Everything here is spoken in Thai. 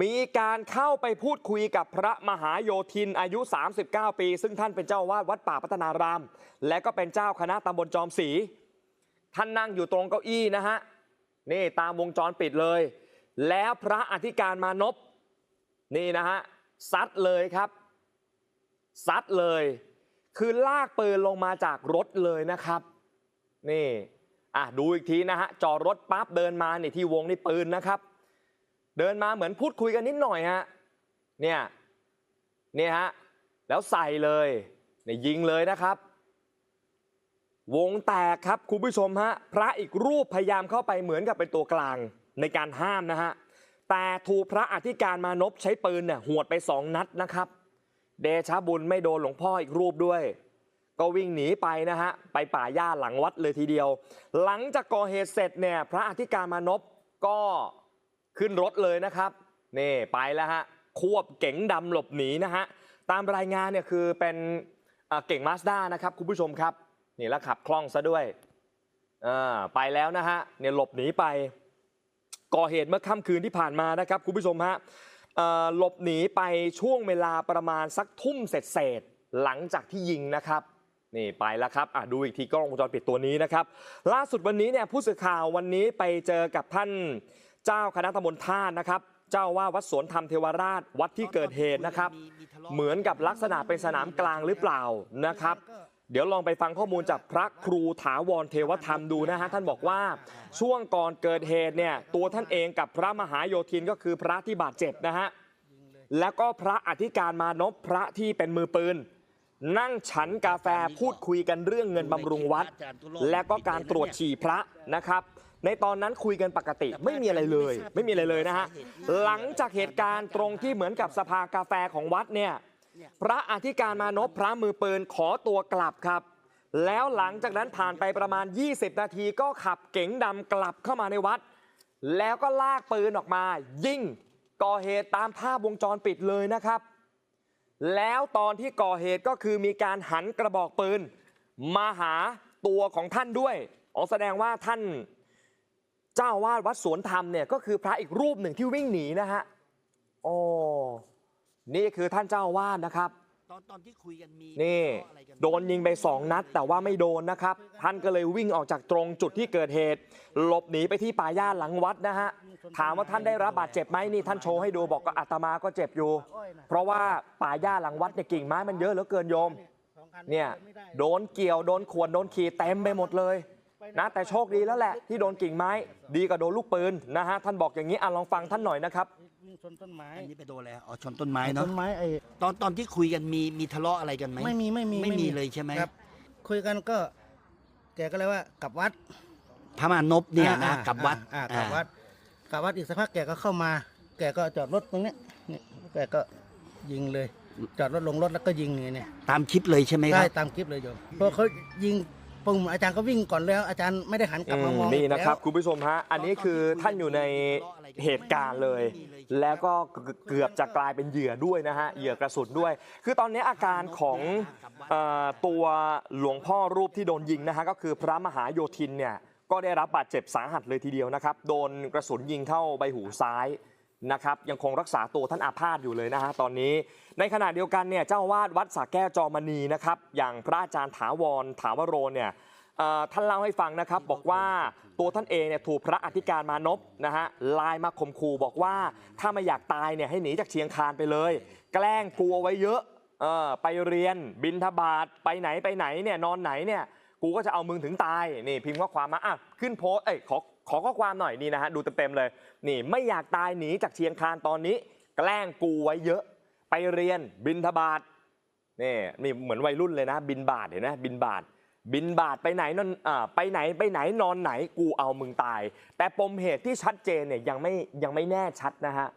มีการเข้าไปพูดคุยกับพระมหาโยธินอายุ 39 ปี ซึ่งท่านเป็นเจ้าวาดวัดป่าพัฒนาราม และก็เป็นเจ้าคณะตำบลจอมศรีท่านนั่งอยู่ตรงเก้าอี้นะฮะ นี่ตามวงจรปิดเลย แล้วพระอธิการมานพนี่นะฮะซัดเลยครับซัดเลย คือลากปืนลงมาจากรถเลยนะครับ นี่อะดูอีกทีนะฮะจอดรถปั๊บเดินมาเนี่ยที่วงนี่ปืนนะครับ เดินมาเหมือนพูดคุยกันนิดหน่อยฮะเนี่ยเนี่ยฮะแล้วใส่เลยเนี่ยยิงเลยนะครับ วงแตกครับคุณผู้ชมฮะพระอีกรูปพยายามเข้าไปเหมือนกับเป็นตัวกลางในการห้ามนะฮะแต่ถูกพระอธิการมานพใช้ปืนเนี่ยหวดไปสองนัดนะครับ เดชะบุญไม่โดนหลวงพ่ออีกรูปด้วย ก็วิ่งหนีไปนะฮะไปป่าหญ้าหลังวัดเลยทีเดียว หลังจากก่อเหตุเสร็จเนี่ยพระอธิการมานพก็ ขึ้นรถเลยนะครับนี่ไปแล้วฮะควบเก๋งดำหลบหนีนะฮะตามรายงานเนี่ยคือเป็นเก่งมาสด้านะครับคุณผู้ชมครับนี่แล้วขับคล่องซะด้วยอ่าไปแล้วนะฮะเนี่ยหลบหนีไป ก่อเหตุเมื่อค่ำคืนที่ผ่านมานะครับคุณผู้ชมฮะหลบหนีไปช่วงเวลาประมาณสักทุ่มเศษหลังจากที่ยิงนะครับนี่ไปแล้วครับอะดูอีกทีกล้องวงจรปิดตัวนี้นะครับ ล่าสุดวันนี้เนี่ยผู้สื่อข่าววันนี้ไปเจอกับท่าน เจ้าคณะตำบลท่าตุนะครับ เจ้าว่าวัดสวนธรรมเทวราชวัดที่เกิดเหตุนะครับ เหมือนกับลักษณะเป็นสนามกลางหรือเปล่านะครับ เดี๋ยวลองไปฟังข้อมูลจากพระครูถาวรเทวธรรมดูนะฮะท่านบอกว่าช่วงก่อนเกิดเหตุเนี่ยตัวท่านเองกับพระมหาโยธินก็คือพระที่บาดเจ็บนะฮะแล้วก็พระอธิการมานพพระที่เป็นมือปืน นั่งฉันกาแฟพูดคุยกันเรื่องเงินบำรุงวัด และก็การตรวจฉี่พระนะครับ ในตอนนั้นคุยกันปกติไม่มีอะไรเลย ไม่มีอะไรเลยนะฮะหลังจากเหตุการณ์ตรงที่เหมือนกับสภากาแฟของวัดเนี่ยพระอธิการมานพพระมือปืนขอตัวกลับครับ แล้วหลังจากนั้นผ่านไปประมาณ 20 นาทีก็ขับเก๋งดำกลับเข้ามาในวัด แล้วก็ลากปืนออกมา ยิงก่อเหตุตามภาพวงจรปิดเลยนะครับ แล้วตอนที่ก่อเหตุก็คือมีการหันกระบอกปืน มาหาตัวของท่านด้วยอ๋อแสดงว่าท่านเจ้าอาวาดวัดสวนธรรมเนี่ยก็คือพระอีกรูปหนึ่งที่วิ่งหนีนะฮะโอ้นี่คือท่านเจ้าอาวาสนะครับ ตอนตอนที่คุยกันมีนี่ทะเลาะอะไรกัโดนยิงไป2นัด แต่ว่าไม่โดนนะครับ ท่านก็เลยวิ่งออกจากตรงจุดที่เกิดเหตุ หลบหนีไปที่ป่าหญ้าหลังวัดนะฮะถามว่าท่านได้รับบาดเจ็บไหมนี่ท่านโชว์ให้ดูบอกก็อาตมาก็เจ็บอยู่ เพราะว่าป่าหญ้าหลังวัดเนี่ยกิ่งไม้มันเยอะเหลือเกินโยมเนี่ยโดนเกี่ยวโดนขวนโดนขี่เต็มไปหมดเลย นะแต่โชคดีแล้วแหละที่โดนกิ่งไม้ ดีกว่าโดนลูกปืนนะฮะท่านบอกอย่างนี้อะลองฟังท่านหน่อยนะครับ วิ่งชนต้นไม้อันนี้ไปโดนอะไรอ๋อชนต้นไม้เนาะต้นไม้ไอ้ตอนตอนที่คุยกันมีมีทะเลาะอะไรกันไหมไม่มีไม่มีไม่มีเลยใช่ไหมครับคุยกันก็แกก็เลยว่ากลับวัดพระมานพเนี่ยอ่านะอ่ากลับวัดอ่ากลับวัดกลับวัดอีกสักพักแกก็เข้ามา แกก็จอดรถตรงเนี้ยนี่แกก็ยิงเลย จอดรถลงรถแล้วก็ยิงนี่เนี่ยตามคลิปเลยใช่ไหมคได้รับ ตามคลิปเลยโยมเพราะเขายิง ปุ่มอาจารย์ก็วิ่งก่อนแล้ว อาจารย์ไม่ได้หันกลับมามองนี่นะครับแล้วคุณผู้ชมฮะอันนี้คือท่านอยู่ในเหตุการณ์เลย แล้วก็เกือบจะกลายเป็นเหยื่อด้วยนะฮะเหยื่อกระสุนด้วย คือตอนนี้อาการของเอ่อตัวหลวงพ่อรูปที่โดนยิงนะฮะก็คือพระมหาโยธินเนี่ยก็ได้รับบาดเจ็บสาหัสเลยทีเดียวนะครับ โดนกระสุนยิงเข้าใบหูซ้าย นะครับยังคงรักษาตัวท่านอาพาธอยู่เลยนะฮะตอนนี้ ในขณะเดียวกันเนี่ยเจ้าวาดวัดสาแก้วจอมณีนะครับอย่างพระอาจารย์ถาวรถาวโรเนี่ยท่านเล่าให้ฟังนะครับบอกว่าตัวท่านเองเนี่ยถูกพระอธิการมานพนะฮะไลน์มาข่มขู่บอกว่าถ้าไม่อยากตายเนี่ยให้หนีจากเชียงคานไปเลย แกล้งกลัวไว้เยอะเออไปเรียนบินทบาทไปไหนไปไหนเนี่ยนอนไหนเนี่ยกูก็จะเอามึงถึงตายนี่พิมพ์ข้อความมาอะขึ้นโพสเอ้ยขอ ขอข้อความหน่อยนี่นะฮะดูเต็มๆเลย นี่ไม่อยากตายหนีจากเชียงคานตอนนี้ แกล้งกูไว้เยอะ ไปเรียนบินทบาทนี่นี่เหมือนวัยรุ่นเลยนะ บินบาทเห็นไหมบินบาท บินบาทไปไหนนอนอ่าไปไหนไปไหนนอนไหนกูเอามึงตาย แต่ปมเหตุที่ชัดเจนเนี่ยยังไม่ยังไม่แน่ชัดนะฮะ